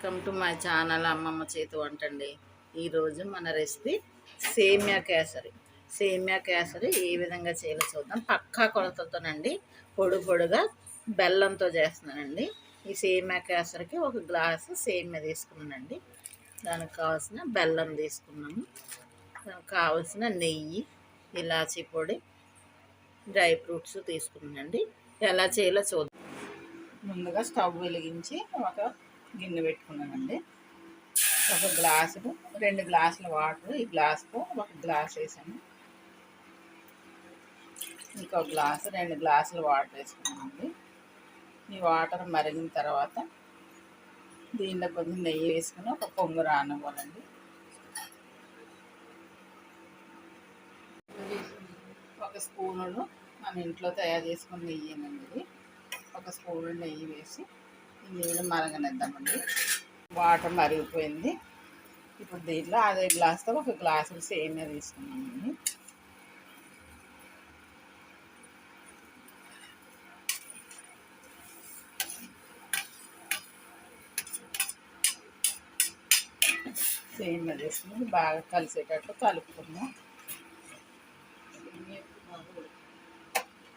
Welcome to my channel అమ్మమ్మ చేతి వంట అండి. ఈరోజు మన రెసిపీ సేమ్యా కేసరి. సేమ్యా కేసరి ఏ విధంగా చేయాలో చూద్దాం. పక్కా కొలతతోనండి పొడి పొడిగా బెల్లంతో చేస్తున్నానండి. ఈ సేమ్యా కేసరికి ఒక గ్లాసు సేమ్యా తీసుకున్నానండి. దానికి కావాల్సిన బెల్లం తీసుకున్నాము. దానికి కావాల్సిన నెయ్యి ఇలాచీ పొడి డ్రై ఫ్రూట్స్ తీసుకున్నానండి. ఎలా చేయాలో చూద్దాం. ముందుగా స్టవ్ వెలిగించి ఒక గిన్నె పెట్టుకున్నానండి. ఒక గ్లాసు రెండు గ్లాసుల వాటర్ ఈ గ్లాసుతో ఒక గ్లాస్ వేసాను. ఇంకో గ్లాసు రెండు గ్లాసుల వాటర్ వేసుకున్నానండి. ఈ వాటర్ మరిగిన తర్వాత దీనిలో కొంచెం నెయ్యి వేసుకుని ఒక పొంగు రానివ్వాలండి. ఒక స్పూనుడు మన ఇంట్లో తయారు చేసుకున్న నెయ్యేనండి ఇది. ఒక స్పూన్ నెయ్యి వేసి నీళ్ళు మరగనిద్దామండి. వాటర్ మరిగిపోయింది. ఇప్పుడు దీంట్లో అదే గ్లాస్తో ఒక గ్లాసు సేమియా తీసుకున్నామండి. సేమియా తీసుకుని బాగా కలిసేటట్టు కలుపుకుందాం.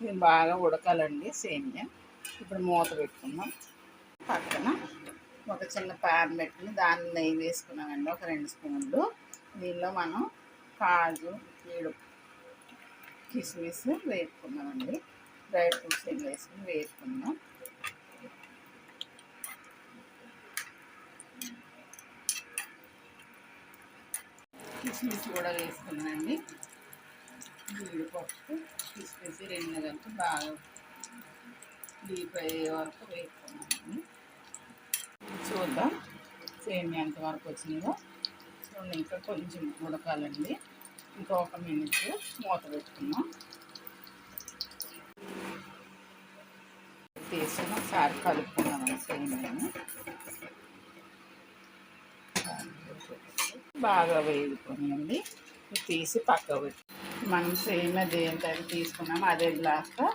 ఇది బాగా ఉడకాలండి సేమియా. ఇప్పుడు మూత పెట్టుకుందాం. పక్కన ఒక చిన్న ప్యాన్ పెట్టుకుని దాన్ని నెయ్యి వేసుకున్నామండి ఒక రెండు స్పూన్లు. దీనిలో మనం కాజు ఏడు కిస్మిస్ వేపుకున్నామండి. డ్రై ఫ్రూట్స్ ఏం వేసుకుని వేపుకున్నాం కిస్మిస్ కూడా వేసుకున్నానండి. జీడిపప్పు కిస్మిస్ రెండు కలిపి బాగా డీప్ అయ్యే వరకు వేసుకున్నాను చూద్దాం సేమియా ఎంత వరకు వచ్చిందో చూడండి ఇంకా కొంచెం ఉడకాలండి. ఇంకా ఒక మినిట్ మూత పెట్టుకున్నాం తీసుకుని ఒకసారి కలుపుకున్నాం సేమియాని. బాగా వేగుకునింది తీసి పక్క పెట్టి. మనం అది దేంతో తీసుకున్నాము అదే గ్లాస్తో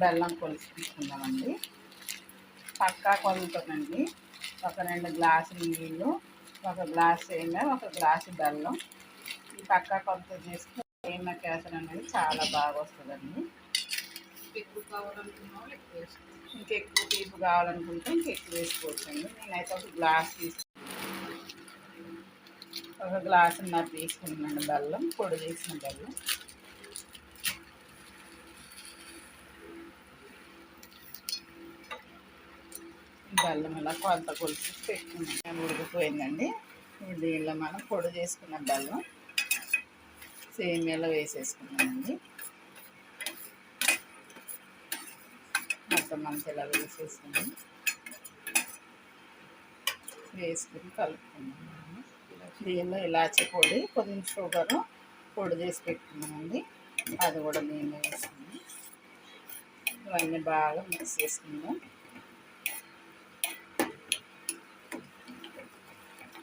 బెల్లం కొలుచుకుందామండి. పక్కా కొలుతామండి ఒక రెండు గ్లాసులు నీళ్ళు ఒక గ్లాస్ సేమియా ఒక గ్లాసు బెల్లం. ఈ పక్కా కొలత చేసుకుని సేమియా కేసరి అనేది చాలా బాగా వస్తుందండి. ఎక్కువ కావాలనుకున్నా ఎక్కువ వేసుకోవచ్చు? ఇంకెక్కువ తీపి కావాలనుకుంటే ఇంకెక్కువ వేసుకోవచ్చండి. నేనైతే ఒక గ్లాస్ తీసుకు ఒక గ్లాసున్నర తీసుకున్నాను బెల్లం పొడి చేసిన బెల్లం. బెల్లం ఇలా కొంత కొలిసి పెట్టుకున్నాం. ఉడికిపోయిందండి. దీనిలో మనం పొడి చేసుకున్న బెల్లం సేమియాలో వేసేసుకున్నామండి. మొత్తం మంచి ఇలా వేసేసుకున్నాం. వేసుకుని కలుపుకున్నాము దీనిలో ఇలాచి పొడి కొంచెం షుగరు పొడి చేసి పెట్టుకున్నామండి. అది కూడా దీనిలో వేసుకున్నాం ఇవన్నీ బాగా మిక్స్ చేసుకుందాం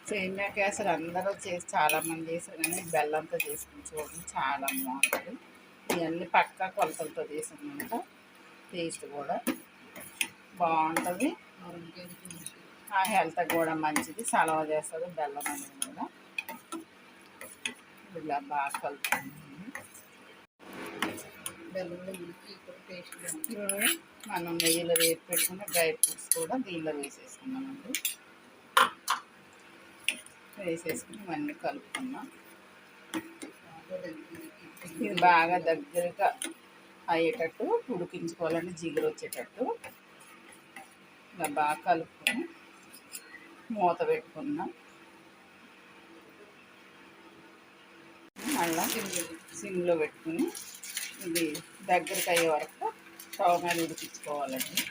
సేమియా కేసరి అందరూ చేసి చాలామంది చేశారు కానీ బెల్లంతో చేసుకుని చూడండి చాలా బాగుంటుంది. ఇవన్నీ పక్కా కొలతలతో చేసామంట టేస్ట్ కూడా బాగుంటుంది. ఆ హెల్త్ కూడా మంచిది. సలవ చేస్తుంది బెల్లం అనేది కూడా. ఇలా బాగా కలుపుతుంది మనం నెయ్యిలో వేసి పెట్టుకున్న డ్రై ఫ్రూట్స్ కూడా దీనిలో వేసేసుకున్నామండి వేసేసుకుని ఇవన్నీ కలుపుకున్నాం. ఇది బాగా దగ్గరగా అయ్యేటట్టు ఉడికించుకోవాలని జిగురు వచ్చేటట్టు. ఇలా బాగా కలుపుకొని మూత పెట్టుకున్నాం. మళ్ళా సిమ్లో పెట్టుకుని ఇది దగ్గరికి అయ్యే వరకు స్టవ్ మీద ఉడికించుకోవాలండి.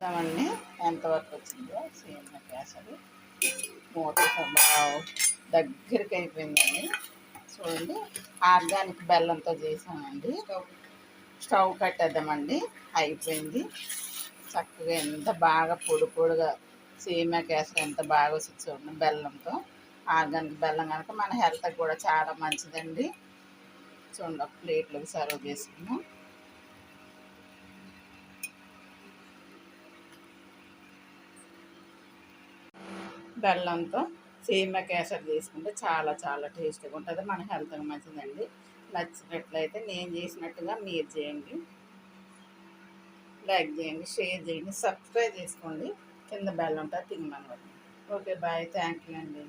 చూద్దామండి ఎంతవరకు వచ్చిందో సేమ్ గ్యాసలు మూత దగ్గరికి అయిపోయిందండి. చూడండి ఆర్గానిక్ బెల్లంతో చేసామండి. స్టవ్ కట్టేద్దామండి. అయిపోయింది. చక్కగా ఎంత బాగా పొడి పొడిగా సేమియా కేసరి ఎంత బాగా వచ్చింది చూడండి బెల్లంతో. ఆర్గానిక్ బెల్లం కనుక మన హెల్త్కి కూడా చాలా మంచిదండి. చూడండి ఒక ప్లేట్లోకి సర్వ్ చేసుకున్నాం బెల్లంతో సేమియా కేసరి తీసుకుంటే చాలా చాలా టేస్టీగా ఉంటుంది. మన హెల్త్కి మంచిదండి. నచ్చినట్లయితే నేను చేసినట్టుగా మీరు చేయండి. లైక్ చేయండి షేర్ చేయండి సబ్స్క్రైబ్ చేసుకోండి. కింద బెల్ ఉంటుంది తినమని ఓకే బాయ్. థ్యాంక్ యూ అండి.